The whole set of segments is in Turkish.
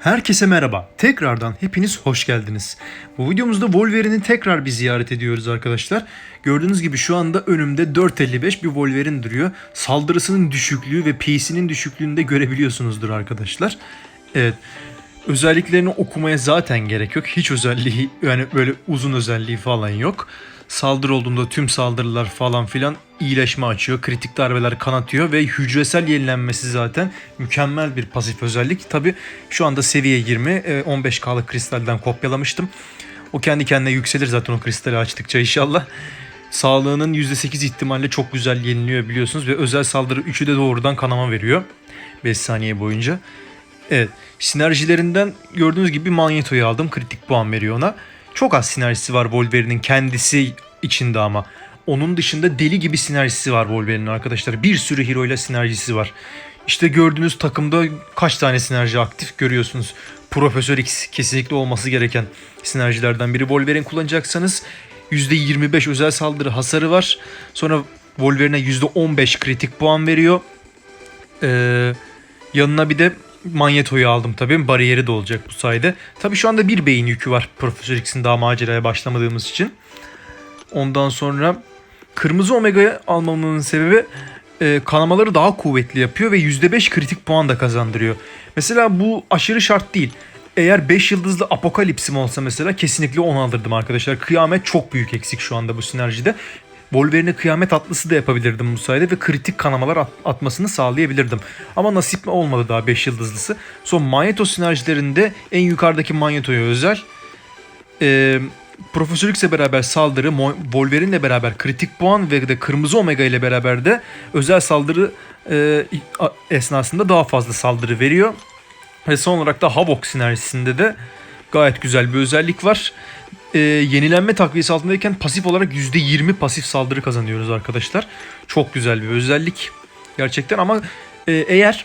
Herkese merhaba. Tekrardan hepiniz hoş geldiniz. Bu videomuzda Wolverine'i tekrar bir ziyaret ediyoruz arkadaşlar. Gördüğünüz gibi şu anda önümde 4.55 bir Wolverine duruyor. Saldırısının düşüklüğü ve PC'nin düşüklüğünü de görebiliyorsunuzdur arkadaşlar. Evet. Özelliklerini okumaya zaten gerek yok. Hiç özelliği yani böyle uzun özelliği falan yok. Saldırı olduğunda tüm saldırılar falan filan iyileşme açıyor. Kritik darbeler kanatıyor ve hücresel yenilenmesi zaten mükemmel bir pasif özellik. Tabi şu anda seviye 20 e, 15K'lık kristalden kopyalamıştım. O kendi kendine yükselir zaten o kristali açtıkça inşallah. Sağlığının %8 ihtimalle çok güzel yeniliyor biliyorsunuz ve özel saldırı 3'ü de doğrudan kanama veriyor 5 saniye boyunca. Evet. Sinerjilerinden gördüğünüz gibi Magneto'yu aldım. Kritik puan veriyor ona. Çok az sinerjisi var Wolverine'in kendisi içinde ama. Onun dışında deli gibi sinerjisi var Wolverine'in arkadaşlar. Bir sürü hero ile sinerjisi var. İşte gördüğünüz takımda kaç tane sinerji aktif görüyorsunuz. Profesör X kesinlikle olması gereken sinerjilerden biri. Wolverine kullanacaksanız %25 özel saldırı hasarı var. Sonra Wolverine'e %15 kritik puan veriyor. Ee, yanına bir de Magneto'yu aldım tabii. Bariyeri de olacak bu sayede. Tabii şu anda bir beyin yükü var Profesör X'in daha maceraya başlamadığımız için. Ondan sonra Kırmızı Omega'yı almamın sebebi e, kanamaları daha kuvvetli yapıyor ve %5 kritik puan da kazandırıyor. Mesela bu aşırı şart değil. Eğer 5 yıldızlı apokalipsim olsa mesela kesinlikle onu alırdım arkadaşlar. Kıyamet çok büyük eksik şu anda bu sinerjide. Wolverine'e kıyamet atlısı da yapabilirdim bu sayede ve kritik kanamalar at- atmasını sağlayabilirdim. Ama nasip olmadı daha 5 yıldızlısı. Son Magneto sinerjilerinde en yukarıdaki Magneto'ya özel. Ee, Profesör X'le beraber saldırı, Wolverine'le beraber kritik puan ve de Kırmızı Omega ile beraber de özel saldırı e, esnasında daha fazla saldırı veriyor. Ve son olarak da Havok sinerjisinde de gayet güzel bir özellik var. Ee, yenilenme takviyesi altındayken pasif olarak %20 pasif saldırı kazanıyoruz arkadaşlar. Çok güzel bir özellik gerçekten ama e, eğer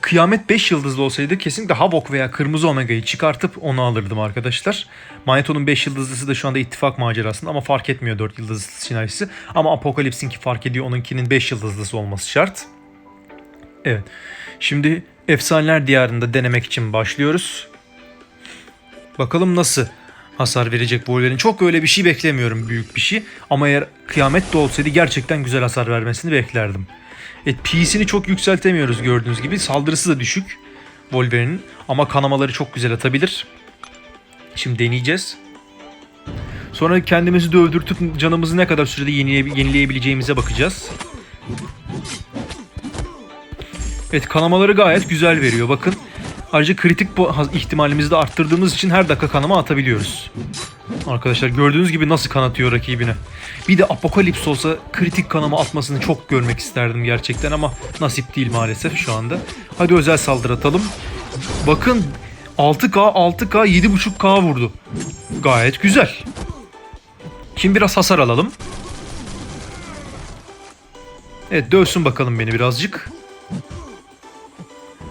Kıyamet 5 yıldızlı olsaydı kesinlikle Havok veya Kırmızı Omega'yı çıkartıp onu alırdım arkadaşlar. Magneto'nun 5 yıldızlısı da şu anda ittifak macerasında ama fark etmiyor 4 yıldızlı sinerjisi. Ama Apocalypse'inki fark ediyor onunkinin 5 yıldızlısı olması şart. Evet. Şimdi Efsaneler Diyarı'nda denemek için başlıyoruz. Bakalım nasıl hasar verecek bu Wolverine. Çok öyle bir şey beklemiyorum büyük bir şey. Ama eğer kıyamet de olsaydı gerçekten güzel hasar vermesini beklerdim. Evet PC'ni çok yükseltemiyoruz gördüğünüz gibi. Saldırısı da düşük Wolverine'in. Ama kanamaları çok güzel atabilir. Şimdi deneyeceğiz. Sonra kendimizi dövdürtüp canımızı ne kadar sürede yenileye- yenileyebileceğimize bakacağız. Evet kanamaları gayet güzel veriyor bakın. Ayrıca kritik ihtimalimizi de arttırdığımız için her dakika kanama atabiliyoruz. Arkadaşlar gördüğünüz gibi nasıl kanatıyor rakibine. Bir de Apokalips olsa kritik kanama atmasını çok görmek isterdim gerçekten ama nasip değil maalesef şu anda. Hadi özel saldırı atalım. Bakın 6K 6K 7.5K vurdu. Gayet güzel. Şimdi biraz hasar alalım. Evet dövsün bakalım beni birazcık.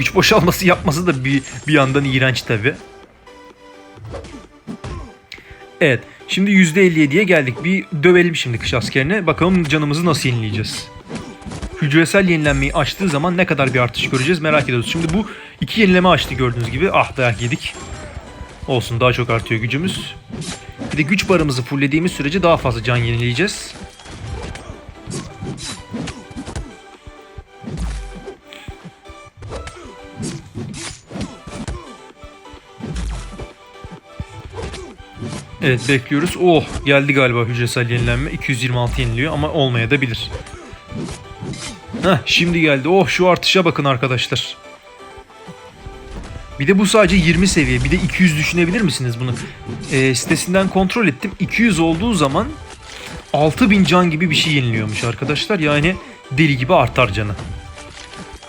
Güç boşalması yapması da bir, bir yandan iğrenç tabi. Evet. Şimdi %57'ye geldik. Bir dövelim şimdi kış askerine. Bakalım canımızı nasıl yenileyeceğiz. Hücresel yenilenmeyi açtığı zaman ne kadar bir artış göreceğiz merak ediyoruz. Şimdi bu iki yenileme açtı gördüğünüz gibi. Ah dayak yedik. Olsun daha çok artıyor gücümüz. Bir de güç barımızı fulllediğimiz sürece daha fazla can yenileyeceğiz. Evet bekliyoruz. Oh geldi galiba hücresel yenilenme. 226 yeniliyor ama olmaya da bilir. Heh, şimdi geldi. Oh şu artışa bakın arkadaşlar. Bir de bu sadece 20 seviye. Bir de 200 düşünebilir misiniz bunu? Ee, sitesinden kontrol ettim. 200 olduğu zaman 6000 can gibi bir şey yeniliyormuş arkadaşlar. Yani deli gibi artar canı.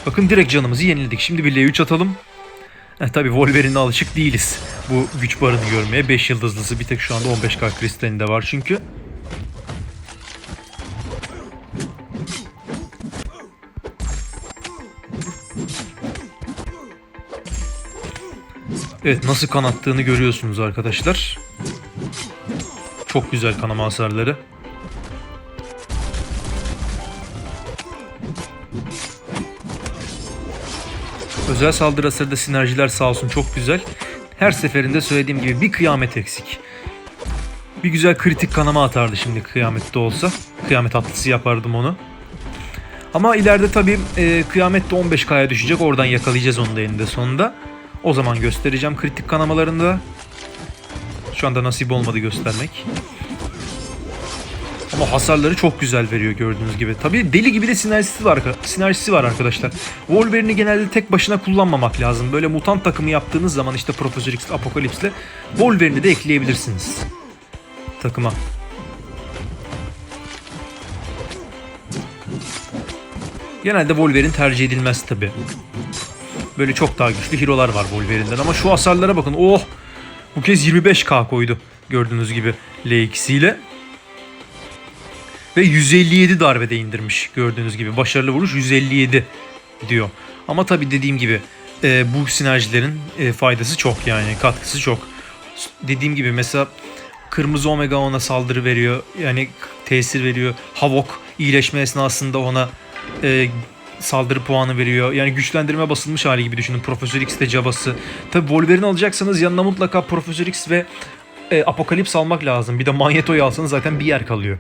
Bakın direkt canımızı yeniledik. Şimdi bir L3 atalım. E, tabii Wolverine'e alışık değiliz bu güç barını görmeye. 5 yıldızlısı bir tek şu anda 15k kristalinde var çünkü. Evet nasıl kanattığını görüyorsunuz arkadaşlar. Çok güzel kanama hasarları. Özel saldırı hasarı da sinerjiler sağ olsun çok güzel. Her seferinde söylediğim gibi bir kıyamet eksik. Bir güzel kritik kanama atardı şimdi kıyamette olsa. Kıyamet atlısı yapardım onu. Ama ileride tabii e, kıyamette 15K'ya düşecek. Oradan yakalayacağız onu da eninde sonunda. O zaman göstereceğim kritik kanamalarında. Şu anda nasip olmadı göstermek. Ama hasarları çok güzel veriyor gördüğünüz gibi. Tabii deli gibi de sinerjisi var, sinerjisi var arkadaşlar. Wolverine'i genelde tek başına kullanmamak lazım. Böyle mutant takımı yaptığınız zaman işte Professor X, Apocalypse'le Wolverine'i de ekleyebilirsiniz takıma. Genelde Wolverine tercih edilmez tabi. Böyle çok daha güçlü hero'lar var Wolverine'den ama şu hasarlara bakın. Oh! Bu kez 25k koydu gördüğünüz gibi L2 ile. Ve 157 darbede indirmiş gördüğünüz gibi. Başarılı vuruş 157 diyor. Ama tabi dediğim gibi e, bu sinerjilerin e, faydası çok yani katkısı çok. Dediğim gibi mesela Kırmızı Omega ona saldırı veriyor. Yani tesir veriyor. Havok iyileşme esnasında ona e, saldırı puanı veriyor. Yani güçlendirme basılmış hali gibi düşünün. Profesör X de cabası. Tabi Wolverine alacaksanız yanına mutlaka Profesör X ve e, Apokalips almak lazım. Bir de Magneto'yu alsanız zaten bir yer kalıyor.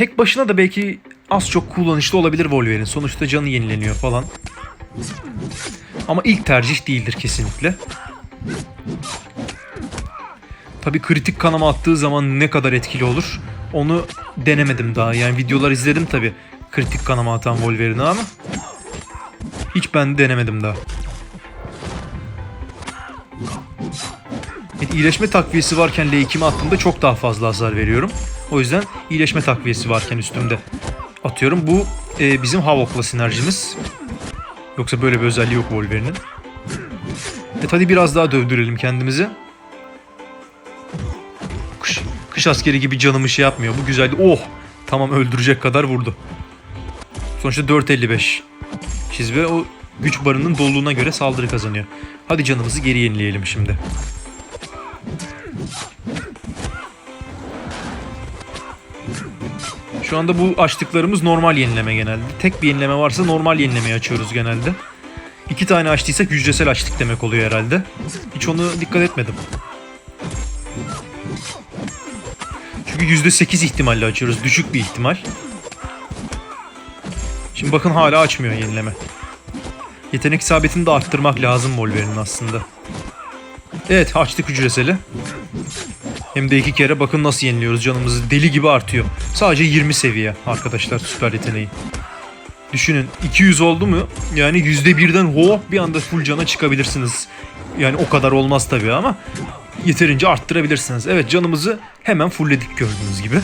Tek başına da belki az çok kullanışlı olabilir Wolverine. Sonuçta canı yenileniyor falan. Ama ilk tercih değildir kesinlikle. Tabi kritik kanama attığı zaman ne kadar etkili olur onu denemedim daha. Yani videolar izledim tabi kritik kanama atan Wolverine'i ama hiç ben denemedim daha. Evet, iyileşme takviyesi varken L2'mi attığımda çok daha fazla hasar veriyorum. O yüzden iyileşme takviyesi varken üstümde atıyorum. Bu e, bizim Havok'la sinerjimiz. Yoksa böyle bir özelliği yok Wolverine'in. Evet hadi biraz daha dövdürelim kendimizi. Kış, kış askeri gibi canımı şey yapmıyor. Bu güzeldi. Oh! Tamam öldürecek kadar vurdu. Sonuçta 4.55 çizme o güç barının doluluğuna göre saldırı kazanıyor. Hadi canımızı geri yenileyelim şimdi. Şu anda bu açtıklarımız normal yenileme genelde. Tek bir yenileme varsa normal yenilemeyi açıyoruz genelde. İki tane açtıysak hücresel açtık demek oluyor herhalde. Hiç onu dikkat etmedim. Çünkü %8 ihtimalle açıyoruz. Düşük bir ihtimal. Şimdi bakın hala açmıyor yenileme. Yetenek isabetini de arttırmak lazım Wolverine'in aslında. Evet açtık hücreseli. Hem de iki kere bakın nasıl yeniliyoruz canımızı deli gibi artıyor. Sadece 20 seviye arkadaşlar süper yeteneği. Düşünün 200 oldu mu yani %1'den hop bir anda full cana çıkabilirsiniz. Yani o kadar olmaz tabii ama yeterince arttırabilirsiniz. Evet canımızı hemen fullledik gördüğünüz gibi.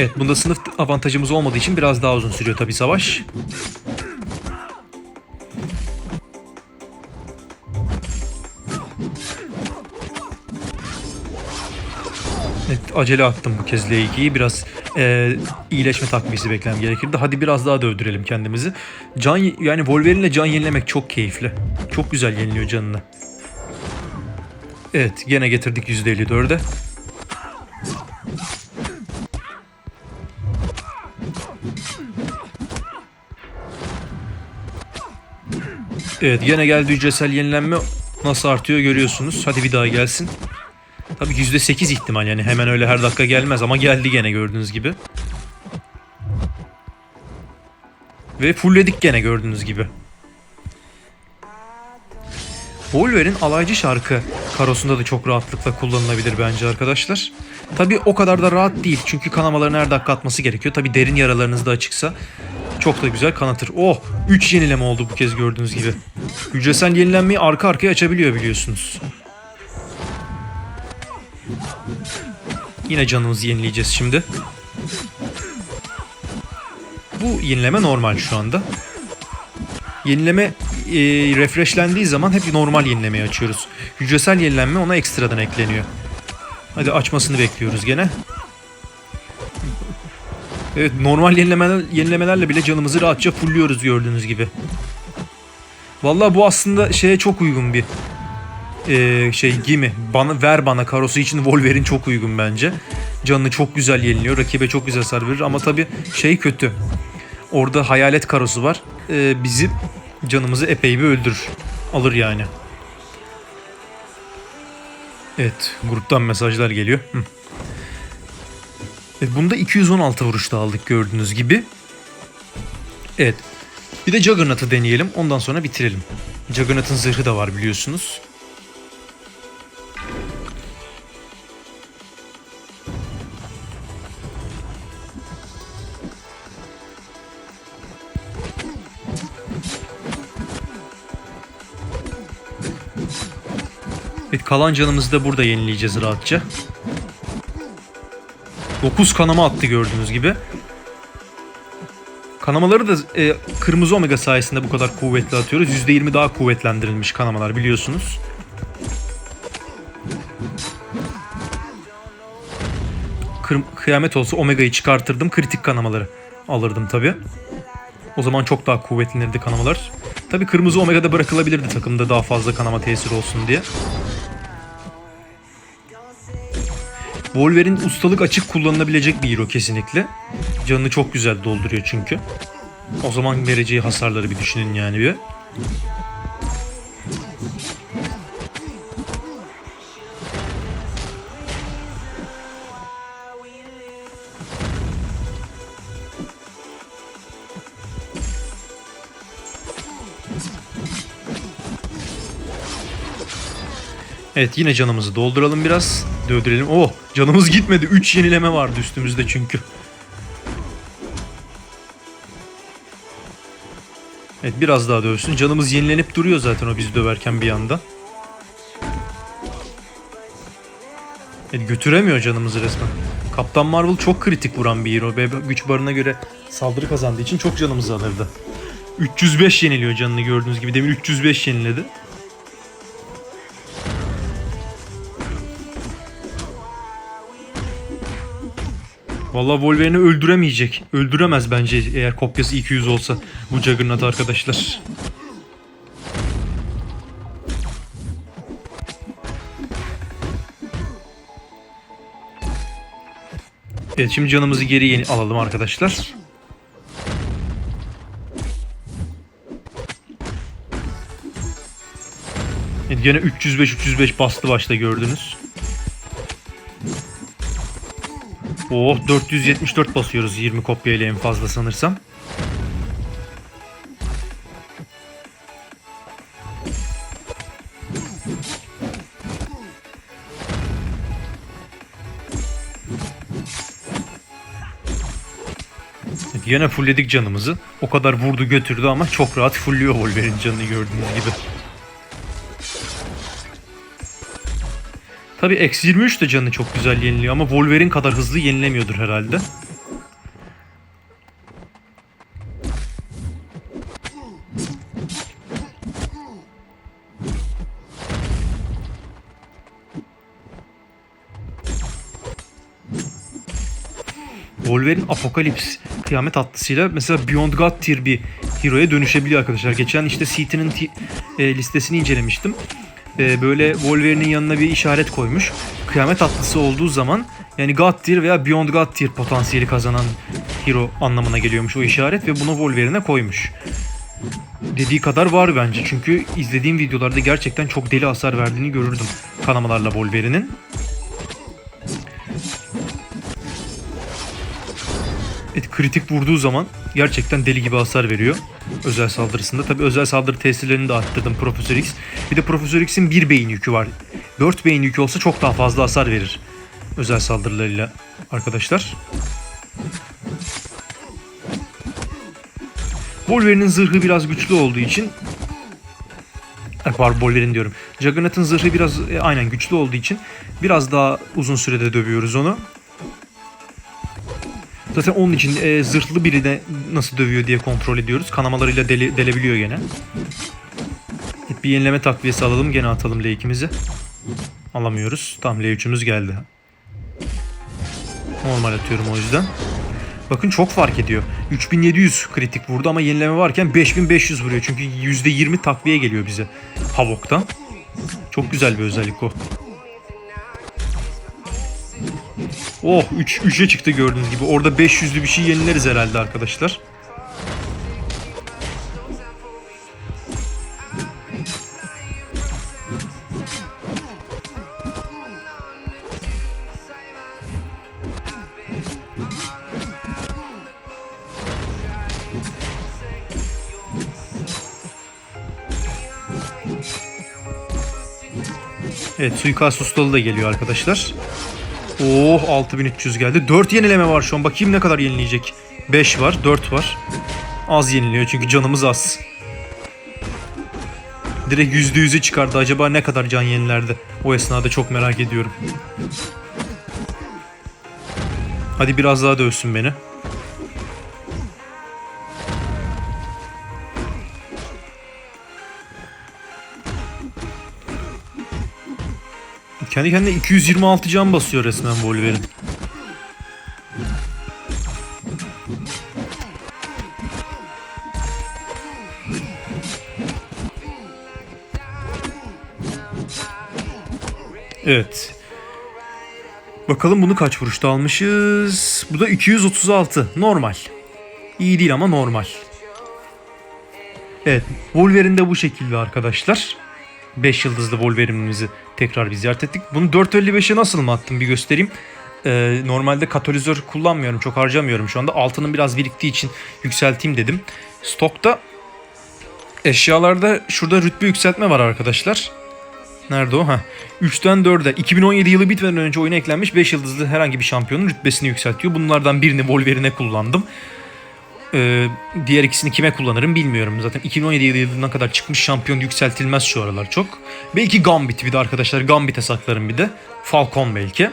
Evet bunda sınıf avantajımız olmadığı için biraz daha uzun sürüyor tabii savaş. Evet acele attım bu kez L2'yi. Biraz e, iyileşme takviyesi beklemem gerekirdi. Hadi biraz daha dövdürelim kendimizi. Can yani Wolverine'le can yenilemek çok keyifli. Çok güzel yeniliyor canını. Evet gene getirdik %54'e. Evet gene geldi hücresel yenilenme nasıl artıyor görüyorsunuz. Hadi bir daha gelsin. Tabii %8 ihtimal yani hemen öyle her dakika gelmez ama geldi gene gördüğünüz gibi. Ve fullledik gene gördüğünüz gibi. Wolverine alaycı şarkı karosunda da çok rahatlıkla kullanılabilir bence arkadaşlar. Tabi o kadar da rahat değil çünkü kanamaların her dakika atması gerekiyor. Tabi derin yaralarınız da açıksa çok da güzel kanatır. Oh 3 yenileme oldu bu kez gördüğünüz gibi. Hücresel yenilenmeyi arka arkaya açabiliyor biliyorsunuz. Yine canımızı yenileyeceğiz şimdi. Bu yenileme normal şu anda. Yenileme refreshlendiği zaman hep normal yenilemeyi açıyoruz. Hücresel yenilenme ona ekstradan ekleniyor. Hadi açmasını bekliyoruz gene. Evet normal yenilemeler, yenilemelerle bile canımızı rahatça fulluyoruz gördüğünüz gibi. Vallahi bu aslında şeye çok uygun bir ee, şey gimi. Bana ver bana karosu için Wolverine çok uygun bence. Canını çok güzel yeniliyor. Rakibe çok güzel hasar verir ama tabi şey kötü. Orada hayalet karosu var. Ee, bizim canımızı epey bir öldürür. Alır yani. Evet, gruptan mesajlar geliyor. Hı. Evet, bunda 216 vuruşta aldık gördüğünüz gibi. Evet. Bir de Juggernaut'ı deneyelim. Ondan sonra bitirelim. Juggernaut'ın zırhı da var biliyorsunuz. Kalan canımızı da burada yenileyeceğiz rahatça. 9 kanama attı gördüğünüz gibi. Kanamaları da e, kırmızı omega sayesinde bu kadar kuvvetli atıyoruz. %20 daha kuvvetlendirilmiş kanamalar biliyorsunuz. Kır- kıyamet olsa omega'yı çıkartırdım. Kritik kanamaları alırdım tabi. O zaman çok daha kuvvetlenirdi kanamalar. Tabi kırmızı omega da bırakılabilirdi takımda daha fazla kanama tesiri olsun diye. Wolverine ustalık açık kullanılabilecek bir hero kesinlikle. Canını çok güzel dolduruyor çünkü. O zaman vereceği hasarları bir düşünün yani bir. Evet yine canımızı dolduralım biraz. Dövdürelim. Oh canımız gitmedi. 3 yenileme vardı üstümüzde çünkü. Evet biraz daha dövsün. Canımız yenilenip duruyor zaten o bizi döverken bir yandan. Evet götüremiyor canımızı resmen. Kaptan Marvel çok kritik vuran bir hero. Güç barına göre saldırı kazandığı için çok canımızı alırdı. 305 yeniliyor canını gördüğünüz gibi. Demin 305 yeniledi. Vallahi Wolverine'i öldüremeyecek. Öldüremez bence eğer kopyası 200 olsa bu Juggernaut arkadaşlar. Evet şimdi canımızı geri yeni alalım arkadaşlar. Evet, gene 305 305 bastı başta gördünüz. Oh 474 basıyoruz 20 kopya ile en fazla sanırsam. Yine fullledik canımızı. O kadar vurdu götürdü ama çok rahat fullüyor Wolverine canını gördüğünüz gibi. Tabi X23 de canı çok güzel yeniliyor ama Wolverine kadar hızlı yenilemiyordur herhalde. Wolverine Apokalips kıyamet atlısıyla mesela Beyond God tier bir hero'ya dönüşebiliyor arkadaşlar. Geçen işte CT'nin e, listesini incelemiştim. E, böyle Wolverine'in yanına bir işaret koymuş. Kıyamet atlısı olduğu zaman yani God tier veya Beyond God tier potansiyeli kazanan hero anlamına geliyormuş o işaret ve bunu Wolverine'e koymuş. Dediği kadar var bence çünkü izlediğim videolarda gerçekten çok deli hasar verdiğini görürdüm kanamalarla Wolverine'in. Evet, kritik vurduğu zaman gerçekten deli gibi hasar veriyor. Özel saldırısında. Tabi özel saldırı tesirlerini de arttırdım Profesör X. Bir de Profesör X'in bir beyin yükü var. 4 beyin yükü olsa çok daha fazla hasar verir. Özel saldırılarıyla arkadaşlar. Wolverine'in zırhı biraz güçlü olduğu için e, Pardon Wolverine diyorum. Juggernaut'ın zırhı biraz e, aynen güçlü olduğu için biraz daha uzun sürede dövüyoruz onu. Zaten onun için e, zırhlı biri de nasıl dövüyor diye kontrol ediyoruz. Kanamalarıyla dele, delebiliyor gene. Evet, bir yenileme takviyesi alalım. Gene atalım L2'mizi. Alamıyoruz. Tam L3'ümüz geldi. Normal atıyorum o yüzden. Bakın çok fark ediyor. 3700 kritik vurdu ama yenileme varken 5500 vuruyor. Çünkü %20 takviye geliyor bize Havok'tan. Çok güzel bir özellik o. Oh 3 3'e çıktı gördüğünüz gibi. Orada 500'lü bir şey yenileriz herhalde arkadaşlar. Evet suikast ustalı da geliyor arkadaşlar. Oh 6300 geldi. 4 yenileme var şu an. Bakayım ne kadar yenileyecek. 5 var 4 var. Az yeniliyor çünkü canımız az. Direkt %100'e çıkardı. Acaba ne kadar can yenilerdi? O esnada çok merak ediyorum. Hadi biraz daha dövsün beni. Kendi kendine 226 can basıyor resmen Wolverine. Evet. Bakalım bunu kaç vuruşta almışız? Bu da 236. Normal. İyi değil ama normal. Evet. Wolverine de bu şekilde arkadaşlar. 5 yıldızlı Wolverine'imizi tekrar bir ziyaret ettik. Bunu 455'e nasıl mı attım bir göstereyim. Ee, normalde katalizör kullanmıyorum. Çok harcamıyorum şu anda. Altının biraz biriktiği için yükselteyim dedim. Stokta eşyalarda şurada rütbe yükseltme var arkadaşlar. Nerede o? Ha. 3'ten 4'e 2017 yılı bitmeden önce oyuna eklenmiş 5 yıldızlı herhangi bir şampiyonun rütbesini yükseltiyor. Bunlardan birini Wolverine'e kullandım. Ee, diğer ikisini kime kullanırım bilmiyorum. Zaten 2017 yılına kadar çıkmış şampiyon yükseltilmez şu aralar çok. Belki Gambit bir de arkadaşlar. Gambit'e saklarım bir de. Falcon belki.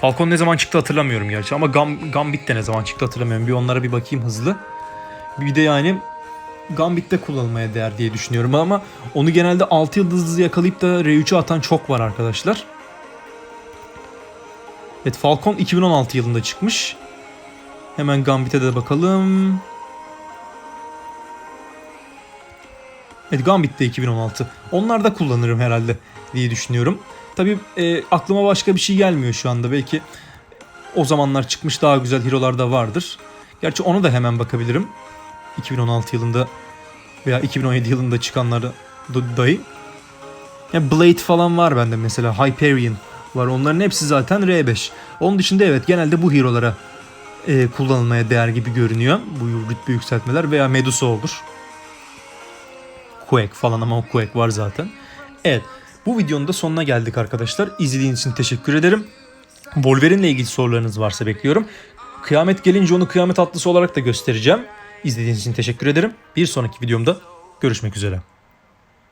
Falcon ne zaman çıktı hatırlamıyorum gerçi ama Gam Gambit de ne zaman çıktı hatırlamıyorum. Bir onlara bir bakayım hızlı. Bir de yani Gambit'te kullanılmaya değer diye düşünüyorum ama onu genelde 6 yıldızlı yakalayıp da R3'e atan çok var arkadaşlar. Evet Falcon 2016 yılında çıkmış. Hemen Gambit'e de bakalım. Evet Gambit de 2016. Onlar da kullanırım herhalde diye düşünüyorum. Tabi aklıma başka bir şey gelmiyor şu anda. Belki o zamanlar çıkmış daha güzel hero'lar da vardır. Gerçi onu da hemen bakabilirim. 2016 yılında veya 2017 yılında çıkanları da- dahi. Ya Blade falan var bende mesela. Hyperion var. Onların hepsi zaten R5. Onun dışında evet genelde bu hero'lara e, kullanılmaya değer gibi görünüyor. Bu rütbe yükseltmeler veya Medusa olur. Quake falan ama o Quake var zaten. Evet bu videonun da sonuna geldik arkadaşlar. İzlediğiniz için teşekkür ederim. Wolverine ile ilgili sorularınız varsa bekliyorum. Kıyamet gelince onu kıyamet atlısı olarak da göstereceğim. İzlediğiniz için teşekkür ederim. Bir sonraki videomda görüşmek üzere.